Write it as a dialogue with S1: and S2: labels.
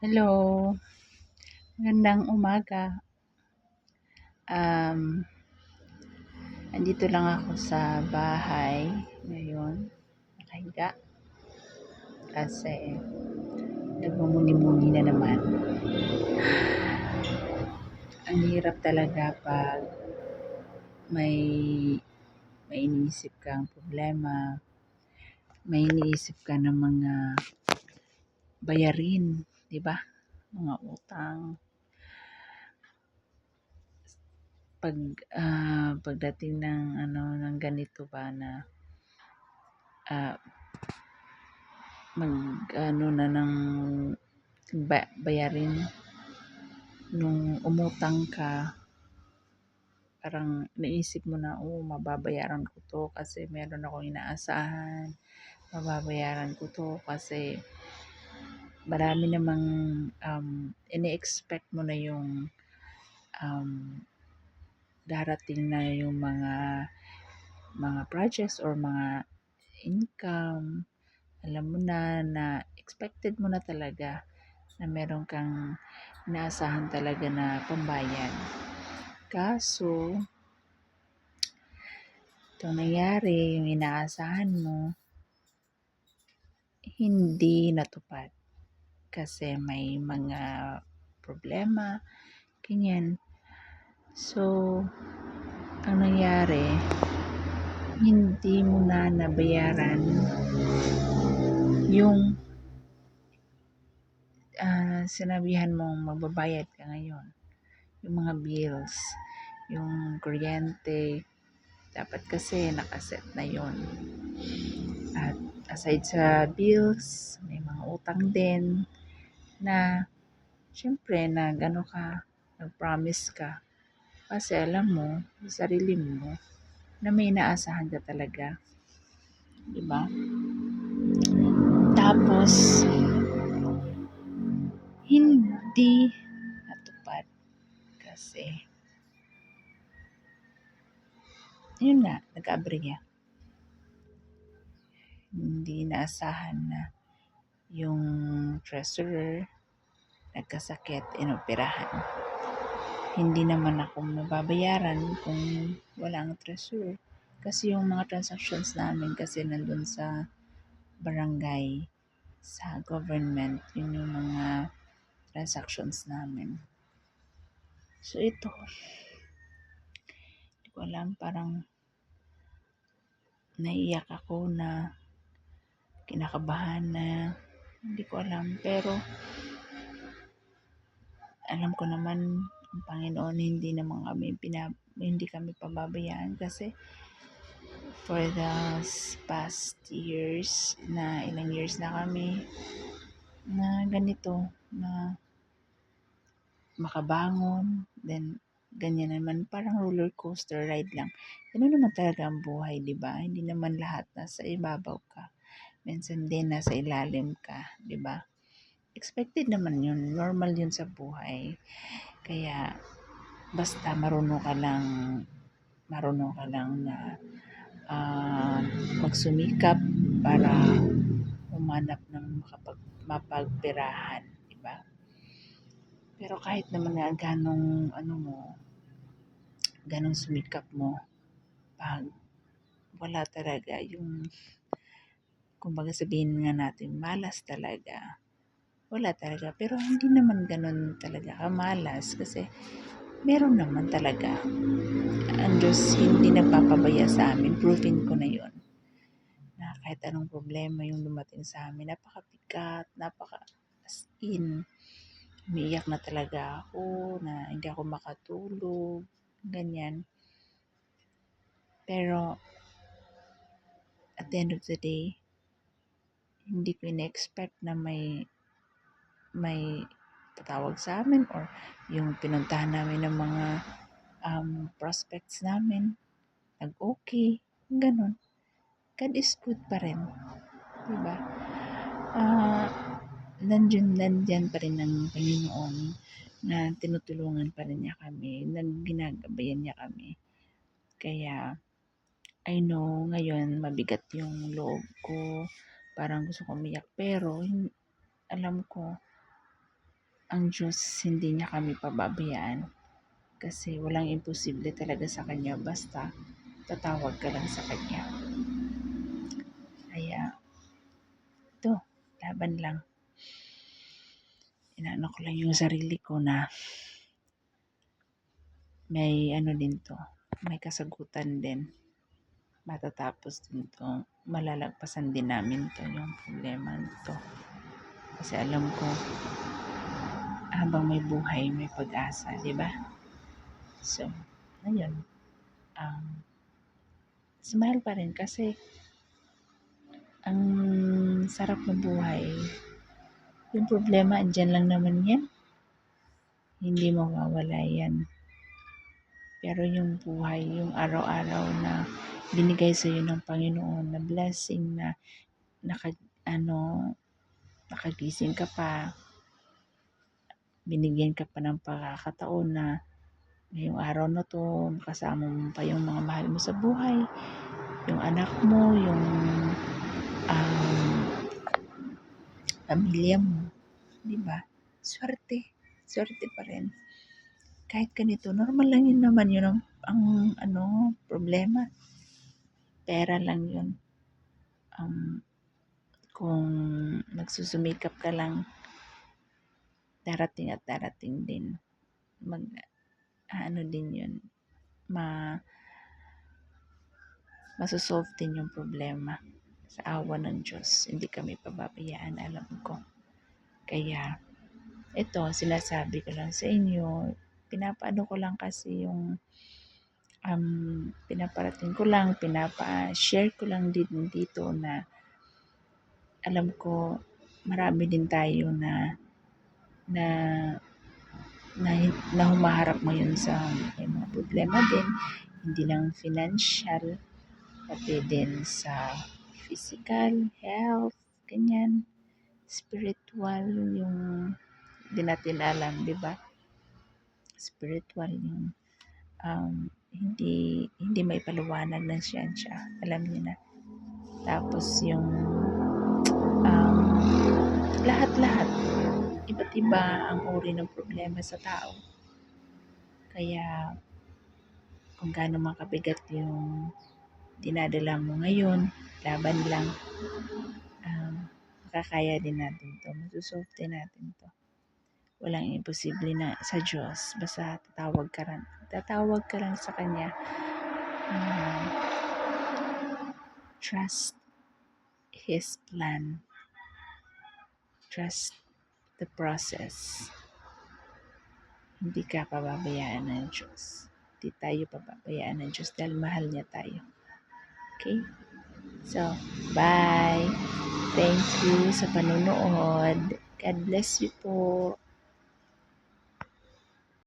S1: Hello, magandang umaga. Um, andito lang ako sa bahay ngayon, nakahiga. Kasi nagmumuni-muni na naman. Ang hirap talaga pag may may iniisip kang problema, may iniisip ka ng mga bayarin, 'di ba? Mga utang. Pag ah, pagdating ng ano ng ganito ba na ah, mag ano na ng ba, bayarin nung umutang ka parang naisip mo na oh mababayaran ko to kasi meron akong inaasahan mababayaran ko to kasi marami namang um, ini-expect mo na yung um, darating na yung mga mga projects or mga income. Alam mo na na expected mo na talaga na meron kang inaasahan talaga na pambayad. Kaso ito nangyari yung inaasahan mo hindi natupad kasi may mga problema ganyan. So ang nangyari hindi mo na nabayaran yung ah, sinabihan mong magbabayad ka ngayon. Yung mga bills yung kuryente dapat kasi nakaset na yon at aside sa bills may mga utang din na syempre na gano ka nag-promise ka. Kasi alam mo sa sarili mo na may inaasahan ka talaga. Di ba? Tapos hindi natupad kasi yun nga nag-aberya hindi inaasahan na yung treasurer nagkasakit inoperahan. Hindi naman ako mababayaran kung walang treasurer. Kasi yung mga transactions namin kasi nandun sa barangay sa government yun yung mga transactions namin. So ito. Hindi ko alam parang naiyak ako na kinakabahan na hindi ko alam pero alam ko naman ang Panginoon hindi naman kami pinab hindi kami pababayaan kasi for the past years na ilang years na kami na ganito na makabangon then ganyan naman parang roller coaster ride lang. Ganun naman talaga ang buhay di ba? Hindi naman lahat nasa ibabaw ka minsan din nasa ilalim ka di ba expected naman yun normal yun sa buhay kaya basta marunong ka lang marunong ka lang na uh, magsumikap para umanap ng makapag, mapagpirahan, di ba? Pero kahit naman na ganong ano mo, ganong sumikap mo, pag wala talaga yung kumbaga sabihin nga natin malas talaga wala talaga. Pero hindi naman ganun talaga kamalas kasi meron naman talaga. Ang Diyos hindi nagpapabaya sa amin. Proven ko na yon na kahit anong problema yung dumating sa amin, napakapikat, napaka as in, umiiyak na talaga ako, na hindi ako makatulog, ganyan. Pero, at the end of the day, hindi ko in-expect na may may tatawag sa amin or yung pinuntahan namin ng mga um, prospects namin, nag-okay, ganun. God is good pa rin. Diba? Uh, nandiyan, nandiyan pa rin ng Panginoon na tinutulungan pa rin niya kami, ginagabayan niya kami. Kaya, I know, ngayon, mabigat yung loob ko, parang gusto ko umiyak, pero, alam ko, ang Diyos hindi niya kami pababayaan. Kasi walang imposible talaga sa Kanya basta tatawag ka lang sa Kanya. Kaya, ito, laban lang. Inaano ko lang yung sarili ko na may ano din to, may kasagutan din. Matatapos din to, malalagpasan din namin to, yung problema to. Kasi alam ko, habang may buhay, may pag-asa, di ba? So, ayun. Um, smile pa rin kasi ang sarap ng buhay. Yung problema, andyan lang naman yan. Hindi mawawala yan. Pero yung buhay, yung araw-araw na binigay sa iyo ng Panginoon na blessing na naka, ano, nakagising ka pa, binigyan ka pa ng pagkakataon na ngayong araw na to, kasama mo pa yung mga mahal mo sa buhay, yung anak mo, yung um, pamilya mo, di ba? Swerte, swerte pa rin. Kahit ganito, normal lang yun naman yun ang, ang ano, problema. Pera lang yun. Um, kung nagsusumikap ka lang, darating at darating din. Mag, ano din yun, ma, masosolve din yung problema sa awa ng Diyos. Hindi kami pababayaan, alam ko. Kaya, ito, sinasabi ko lang sa inyo, pinapaano ko lang kasi yung um, pinaparating ko lang, pinapa-share ko lang din dito na alam ko marami din tayo na na na, na humaharap ngayon sa may mga problema din, hindi lang financial, pati din sa physical, health, ganyan, spiritual, yung di natin alam, di ba? Spiritual yung um, hindi hindi may paliwanag ng siyensya. Alam niyo na. Tapos yung um, lahat-lahat iba't iba ang uri ng problema sa tao. Kaya kung gaano makabigat yung dinadala mo ngayon, laban lang. Um, makakaya din natin to. Masusolve din natin to. Walang imposible na sa Diyos. Basta tatawag ka lang. Tatawag ka lang sa Kanya. Um, trust His plan. Trust the process. Hindi ka pababayaan ng Diyos. Hindi tayo pababayaan ng Diyos dahil mahal niya tayo. Okay? So, bye! Thank you sa panunood. God bless you po.